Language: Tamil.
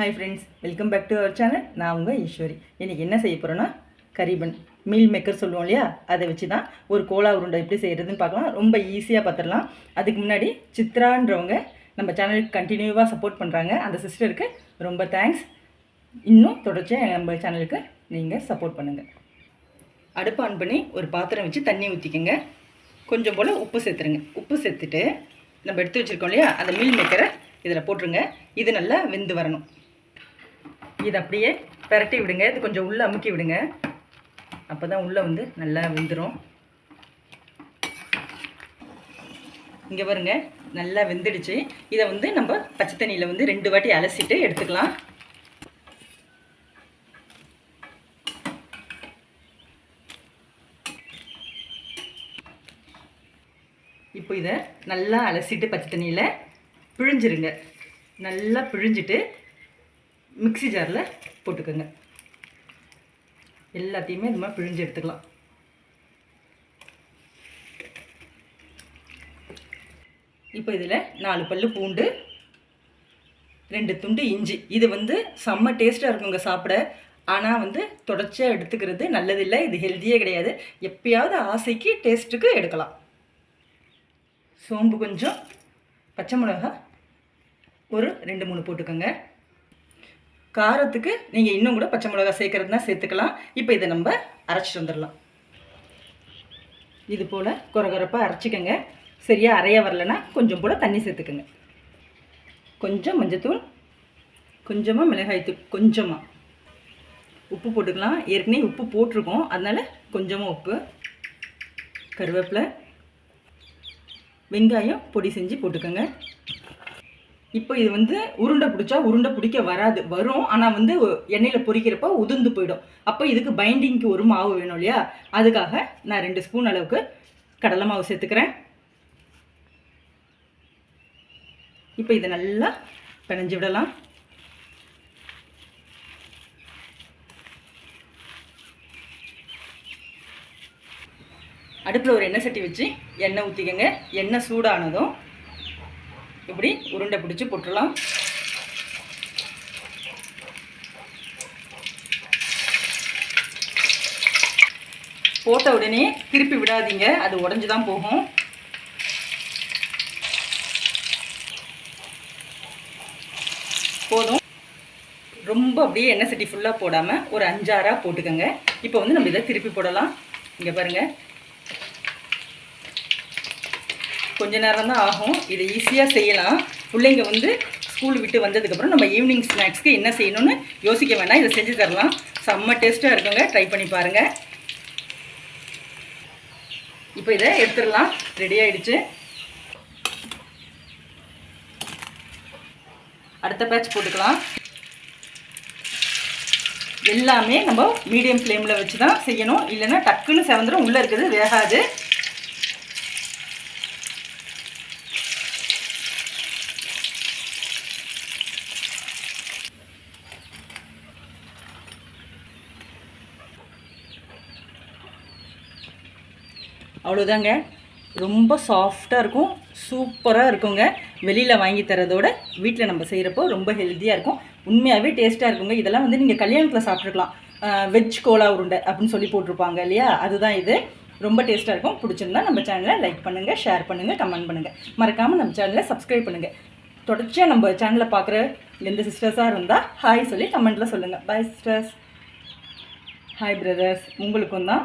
Hi friends welcome back to our channel நான் உங்கள் ஈஸ்வரி. இன்றைக்கி என்ன செய்ய போகிறோன்னா கரிபன் மீல் மேக்கர் சொல்லுவோம் இல்லையா? அதை வச்சு தான் ஒரு கோலா உருண்டை எப்படி செய்கிறதுன்னு பார்க்கலாம். ரொம்ப ஈஸியாக பார்த்துடலாம். அதுக்கு முன்னாடி சித்ரான்றவங்க நம்ம சேனலுக்கு கண்டினியூவாக சப்போர்ட் பண்ணுறாங்க அந்த சிஸ்டருக்கு ரொம்ப தேங்க்ஸ் இன்னும் தொடர்ச்சியாக நம்ம சேனலுக்கு நீங்கள் சப்போர்ட் பண்ணுங்கள் அடுப்பு ஆன் பண்ணி ஒரு பாத்திரம் வச்சு தண்ணி ஊற்றிக்கோங்க கொஞ்சம் போல் உப்பு சேர்த்துருங்க. உப்பு சேர்த்துட்டு நம்ம எடுத்து வச்சுருக்கோம் இல்லையா? அந்த மீல் மேக்கரை இதில் போட்டுருங்க. இது நல்லா வெந்து வரணும். இதை அப்படியே பிரட்டி விடுங்க. இது கொஞ்சம் உள்ளே அமுக்கி விடுங்க. அப்போ தான் உள்ளே வந்து நல்லா வெந்துடும் இங்கே பாருங்க நல்லா வெந்துடுச்சு. இதை வந்து நம்ம பச்சை தண்ணியில் வந்து ரெண்டு வாட்டி அலசிட்டு எடுத்துக்கலாம். இப்போ இதை நல்லா அலசிட்டு பச்சை தண்ணியில் பிழிஞ்சிருங்க. நல்லா பிழிஞ்சிட்டு மிக்ஸி ஜாரில் போட்டுக்கோங்க. எல்லாத்தையுமே இது மாதிரி பிழிஞ்சு எடுத்துக்கலாம். இப்போ இதில் நாலு பல்லு பூண்டு ரெண்டு துண்டு இஞ்சி. இது வந்து செம்ம டேஸ்ட்டாக இருக்குங்க சாப்பிட. ஆனால் வந்து தொடர்ச்சியாக எடுத்துக்கிறது நல்லதில்லை. இது ஹெல்த்தியே கிடையாது. எப்பயாவது ஆசைக்கு டேஸ்ட்டுக்கு எடுக்கலாம். சோம்பு கொஞ்சம் பச்சை மிளகா ஒரு ரெண்டு மூணு போட்டுக்கோங்க. காரத்துக்கு நீங்கள் இன்னும் கூட பச்சை மிளகா சேர்க்குறதுனா சேர்த்துக்கலாம். இப்போ இதை நம்ம அரைச்சிட்டு வந்துடலாம். இது போல் குறகுறப்பாக அரைச்சிக்கோங்க. சரியாக அரைய வரலன்னா கொஞ்சம் போல் தண்ணி சேர்த்துக்கோங்க. கொஞ்சம் மஞ்சத்தூள் கொஞ்சமாக மிளகாய்த்தூள் கொஞ்சமாக உப்பு போட்டுக்கலாம். ஏற்கனவே உப்பு போட்டிருக்கோம். அதனால் கொஞ்சமாக உப்பு கருவேப்பிலை வெங்காயம் பொடி செஞ்சு போட்டுக்கோங்க. இப்போ இது வந்து உருண்டை பிடிச்சா உருண்டை பிடிக்க வராது. வரும். ஆனால் வந்து எண்ணெயில் பொறிக்கிறப்ப உதிர்ந்து போயிடும். அப்போ இதுக்கு பைண்டிங்க்கு ஒரு மாவு வேணும் இல்லையா? அதுக்காக நான் ரெண்டு ஸ்பூன் அளவுக்கு கடலை மாவு சேர்த்துக்கிறேன். இப்போ இதை நல்லா பிணைஞ்சு விடலாம். அடுப்பில் ஒரு எண்ணெய் சட்டி வச்சு எண்ணெய் ஊற்றிக்கங்க எண்ணெய் சூடானதும் இப்படி உருண்டை பிடிச்சி போட்டுடலாம். போட்ட உடனே திருப்பி விடாதீங்க அது உடஞ்சி தான் போகும். போதும். ரொம்ப அப்படியே எண்ணெய் சட்டி ஃபுல்லாக போடாமல் ஒரு அஞ்சாறாக போட்டுக்கோங்க. இப்போ வந்து நம்ம இதை திருப்பி போடலாம். இங்கே பாருங்கள் கொஞ்ச நேரம் தான் ஆகும். இதை ஈஸியாக செய்யலாம். பிள்ளைங்க வந்து ஸ்கூல் விட்டு வந்ததுக்கப்புறம் நம்ம ஈவினிங் ஸ்நாக்ஸ்க்கு என்ன செய்யணும்னு யோசிக்க வேண்டாம் இதை செஞ்சு தரலாம். செம்ம டேஸ்ட்டாக இருக்குங்க. ட்ரை பண்ணி பாருங்கள் இப்போ இதை எடுத்துடலாம். ரெடி ஆகிடுச்சு அடுத்த பேட்ச் போட்டுக்கலாம். எல்லாமே நம்ம மீடியம் ஃப்ளேமில் வச்சு தான் செய்யணும். இல்லைன்னா டக்குன்னு செவந்துடும் உள்ளே இருக்கிறது வேகாது. அவ்வளோதாங்க ரொம்ப சாஃப்டாக இருக்கும். சூப்பராக இருக்குங்க. வெளியில் வாங்கி தரதோட வீட்டில் நம்ம செய்கிறப்போ ரொம்ப ஹெல்த்தியாக இருக்கும். உண்மையாகவே டேஸ்ட்டாக இருக்குங்க. இதெல்லாம் வந்து நீங்கள் கல்யாணத்தில் சாப்பிட்ருக்கலாம் வெஜ் கோலா உருண்டை அப்படின்னு சொல்லி போட்டிருப்பாங்க இல்லையா? அதுதான் இது. ரொம்ப டேஸ்ட்டாக இருக்கும். பிடிச்சிருந்தா நம்ம சேனலை லைக் பண்ணுங்கள் ஷேர் பண்ணுங்கள் கமெண்ட் பண்ணுங்கள் மறக்காமல் நம்ம சேனலை சப்ஸ்கிரைப் பண்ணுங்கள் தொடர்ச்சியாக நம்ம சேனலை பார்க்குற எந்த சிஸ்டர்ஸாக இருந்தால் ஹாய் சொல்லி கமெண்ட்டில் சொல்லுங்கள் பாய் சிஸ்டர்ஸ் ஹாய் பிரதர்ஸ் உங்களுக்கும் தான்